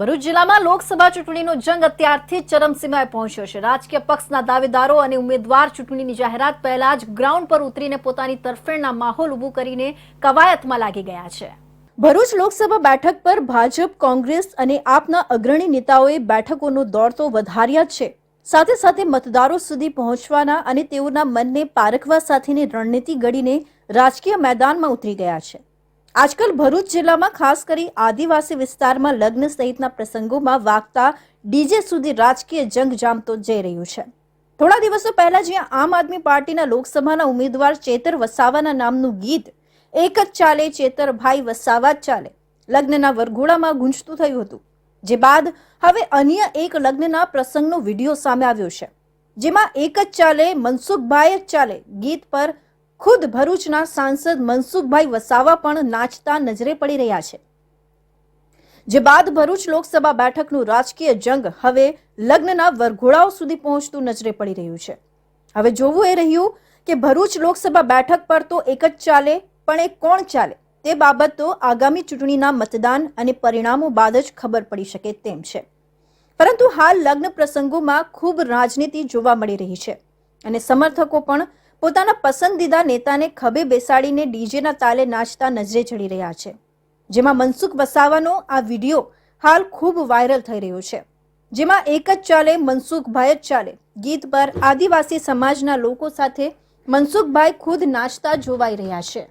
ભરૂચ જિલ્લામાં લોકસભા ચૂંટણીનો જંગ અત્યારથી ચરમસીમાએ પહોંચ્યો છે. રાજકીય પક્ષના દાવેદારો અને ઉમેદવાર ચૂંટણીની જાહેરાત પહેલા જ ગ્રાઉન્ડ પર ઉતરીને પોતાની તરફેણના માહોલ ઊભું કરીને કવાયતમાં લાગી ગયા છે. ભરૂચ લોકસભા બેઠક પર ભાજપ, કોંગ્રેસ અને આપના અગ્રણી નેતાઓએ બેઠકોનો દોર તો વધાર્યા છે. સાથે સાથે મતદારો સુધી પહોંચવાના અને તેઓના મનને પારખવા સાથેની રણનીતિ ઘડીને રાજકીય મેદાનમાં ઉતરી ગયા છે. આજકાલ ભરૂચ જિલ્લામાં ખાસ કરી આદિવાસી વિસ્તારમાં લગ્ન સહિતના પ્રસંગોમાં વાગતા ડીજે સુધી રાજકીય જંગ જામતો જઈ રહ્યું છે. થોડા દિવસો પહેલા જ્યાં આમ આદમી પાર્ટીના લોકસભાના ઉમેદવાર ચેતર વસાવાના નામનું ગીત એક જ ચાલે ચેતરભાઈ વસાવા જ ચાલે લગ્નના વરઘોડામાં ગુંજતું થયું હતું. જે બાદ હવે અન્ય એક લગ્નના પ્રસંગનો વીડિયો સામે આવ્યો છે. જેમાં એક જ ચાલે, મનસુખભાઈ જ ચાલે ગીત પર ખુદ ભરૂચના સાંસદ મનસુખભાઈ વસાવા પણ નાચતા નજરે પડી રહ્યા છે. જે બાદ ભરૂચ લોકસભા બેઠકનું રાજકીય જંગ હવે લગ્નના વરઘોડાઓ સુધી પહોંચતું નજરે પડી રહ્યું છે. હવે જોવું એ રહ્યું કે ભરૂચ લોકસભા બેઠક પર તો એક જ ચાલે, પણ એ કોણ ચાલે? તે બાબત તો આગામી ચૂંટણીના મતદાન અને પરિણામો બાદ જ ખબર પડી શકે તેમ છે. પરંતુ હાલ લગ્ન પ્રસંગોમાં ખૂબ રાજનીતિ જોવા મળી રહી છે. અને સમર્થકો પણ પોતાના પસંદીદા નેતાને ખભે બેસાડીને ડીજેના તાલે નાચતા નજરે ચડી રહ્યા છે. જેમાં મનસુખ વસાવાનો આ વીડિયો હાલ ખૂબ વાયરલ થઈ રહ્યો છે. જેમાં એક જ ચાલે મનસુખભાઈ જ ચાલે. ગીત પર આદિવાસી સમાજના લોકો સાથે મનસુખભાઈ ખુદ નાચતા જોવાઈ રહ્યા છે.